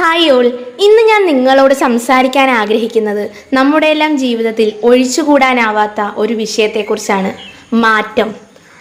Hi all. ഇന്ന് ഞാൻ നിങ്ങളോട് സംസാരിക്കാൻ ആഗ്രഹിക്കുന്നത് നമ്മുടെ എല്ലാം ജീവിതത്തിൽ ഒഴിച്ചുകൂടാനാവാത്ത ഒരു വിഷയത്തെക്കുറിച്ചാണ്. മാറ്റം.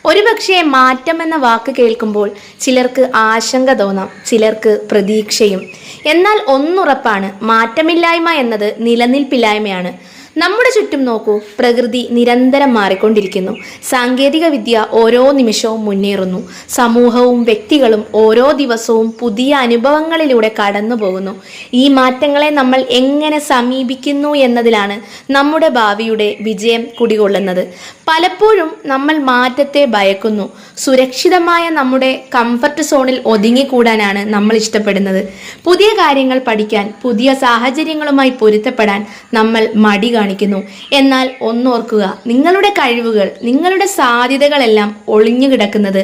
ഒരുപക്ഷെ മാറ്റം എന്ന വാക്ക് കേൾക്കുമ്പോൾ ചിലർക്ക് ആശങ്ക തോന്നാം ചിലർക്ക് പ്രതീക്ഷയും. എന്നാൽ ഒന്നുറപ്പാണ് മാറ്റമില്ലായ്മ എന്നത് നിലനിൽപ്പില്ലായ്മയാണ്. നമ്മുടെ ചുറ്റും നോക്കൂ പ്രകൃതി നിരന്തരം മാറിക്കൊണ്ടിരിക്കുന്നു. സാങ്കേതിക വിദ്യ ഓരോ നിമിഷവും മുന്നേറുന്നു. സമൂഹവും വ്യക്തികളും ഓരോ ദിവസവും പുതിയ അനുഭവങ്ങളിലൂടെ കടന്നു പോകുന്നു. ഈ മാറ്റങ്ങളെ നമ്മൾ എങ്ങനെ സമീപിക്കുന്നു എന്നതിലാണ് നമ്മുടെ ഭാവിയുടെ വിജയം കുടികൊള്ളുന്നത്. പലപ്പോഴും നമ്മൾ മാറ്റത്തെ ഭയക്കുന്നു. സുരക്ഷിതമായ നമ്മുടെ കംഫർട്ട് സോണിൽ ഒതുങ്ങിക്കൂടാനാണ് നമ്മൾ ഇഷ്ടപ്പെടുന്നത്. പുതിയ കാര്യങ്ങൾ പഠിക്കാൻ പുതിയ സാഹചര്യങ്ങളുമായി പൊരുത്തപ്പെടാൻ നമ്മൾ മടി കാണിക്കുന്നു. എന്നാൽ ഒന്നോർക്കുക നിങ്ങളുടെ കഴിവുകൾ നിങ്ങളുടെ സാധ്യതകളെല്ലാം ഒളിഞ്ഞു കിടക്കുന്നത്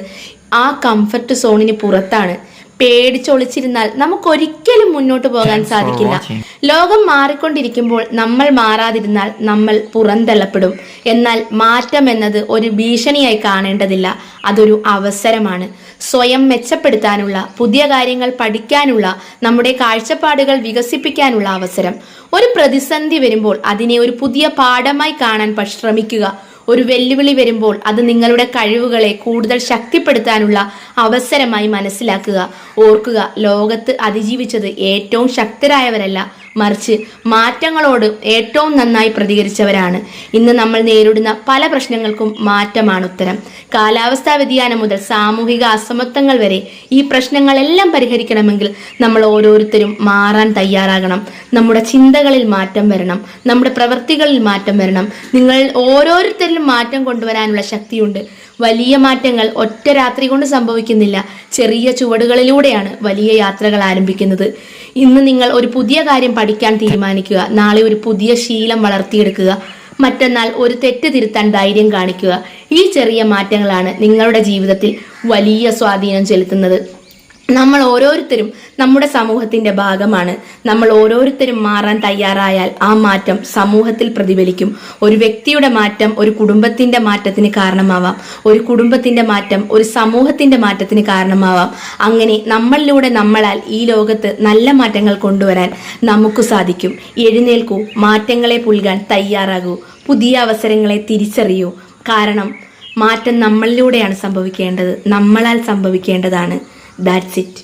ആ കംഫർട്ട് സോണിന് പുറത്താണ്. പേടിച്ചൊളിച്ചിരുന്നാൽ നമുക്കൊരിക്കലും മുന്നോട്ട് പോകാൻ സാധിക്കില്ല. ലോകം മാറിക്കൊണ്ടിരിക്കുമ്പോൾ നമ്മൾ മാറാതിരുന്നാൽ നമ്മൾ പുറന്തള്ളപ്പെടും. എന്നാൽ മാറ്റം എന്നത് ഒരു ഭീഷണിയായി കാണേണ്ടതില്ല. അതൊരു അവസരമാണ്. സ്വയം മെച്ചപ്പെടുത്താനുള്ള പുതിയ കാര്യങ്ങൾ പഠിക്കാനുള്ള നമ്മുടെ കാഴ്ചപ്പാടുകൾ വികസിപ്പിക്കാനുള്ള അവസരം. ഒരു പ്രതിസന്ധി വരുമ്പോൾ അതിനെ ഒരു പുതിയ പാഠമായി കാണാൻ ശ്രമിക്കുക. ഒരു വെല്ലുവിളി വരുമ്പോൾ അത് നിങ്ങളുടെ കഴിവുകളെ കൂടുതൽ ശക്തിപ്പെടുത്താനുള്ള അവസരമായി മനസ്സിലാക്കുക ഓർക്കുക. ലോകത്ത് അതിജീവിച്ചത് ഏറ്റവും ശക്തരായവരല്ല മറിച്ച് മാറ്റങ്ങളോട് ഏറ്റവും നന്നായി പ്രതികരിച്ചവരാണ്. ഇന്ന് നമ്മൾ നേരിടുന്ന പല പ്രശ്നങ്ങൾക്കും മാറ്റമാണ് ഉത്തരം. കാലാവസ്ഥാ വ്യതിയാനം മുതൽ സാമൂഹിക അസമത്വങ്ങൾ വരെ ഈ പ്രശ്നങ്ങളെല്ലാം പരിഹരിക്കണമെങ്കിൽ നമ്മൾ ഓരോരുത്തരും മാറാൻ തയ്യാറാകണം. നമ്മുടെ ചിന്തകളിൽ മാറ്റം വരണം. നമ്മുടെ പ്രവൃത്തികളിൽ മാറ്റം വരണം. നിങ്ങൾ ഓരോരുത്തരിലും മാറ്റം കൊണ്ടുവരാനുള്ള ശക്തിയുണ്ട്. വലിയ മാറ്റങ്ങൾ ഒറ്റ രാത്രി കൊണ്ട് സംഭവിക്കുന്നില്ല. ചെറിയ ചുവടുകളിലൂടെയാണ് വലിയ യാത്രകൾ ആരംഭിക്കുന്നത്. ഇന്ന് നിങ്ങൾ ഒരു പുതിയ കാര്യം പഠിക്കാൻ തീരുമാനിക്കുക. നാളെ ഒരു പുതിയ ശീലം വളർത്തിയെടുക്കുക. മറ്റന്നാൾ ഒരു തെറ്റ് തിരുത്താൻ ധൈര്യം കാണിക്കുക. ഈ ചെറിയ മാറ്റങ്ങളാണ് നിങ്ങളുടെ ജീവിതത്തിൽ വലിയ സ്വാധീനം ചെലുത്തുന്നത്. നമ്മൾ ഓരോരുത്തരും നമ്മുടെ സമൂഹത്തിന്റെ ഭാഗമാണ്. നമ്മൾ ഓരോരുത്തരും മാറാൻ തയ്യാറായാൽ ആ മാറ്റം സമൂഹത്തിൽ പ്രതിഫലിക്കും. ഒരു വ്യക്തിയുടെ മാറ്റം ഒരു കുടുംബത്തിന്റെ മാറ്റത്തിന് കാരണമാവാം. ഒരു കുടുംബത്തിന്റെ മാറ്റം ഒരു സമൂഹത്തിന്റെ മാറ്റത്തിന് കാരണമാവാം. അങ്ങനെ നമ്മളിലൂടെ നമ്മളാൽ ഈ ലോകത്ത് നല്ല മാറ്റങ്ങൾ കൊണ്ടുവരാൻ നമുക്ക് സാധിക്കും. എഴുന്നേൽക്കൂ മാറ്റങ്ങളെ പുൽകാൻ തയ്യാറാകൂ. പുതിയ അവസരങ്ങളെ തിരിച്ചറിയൂ. കാരണം മാറ്റം നമ്മളിലൂടെയാണ് സംഭവിക്കേണ്ടത്. നമ്മളാൽ സംഭവിക്കേണ്ടതാണ്. That's it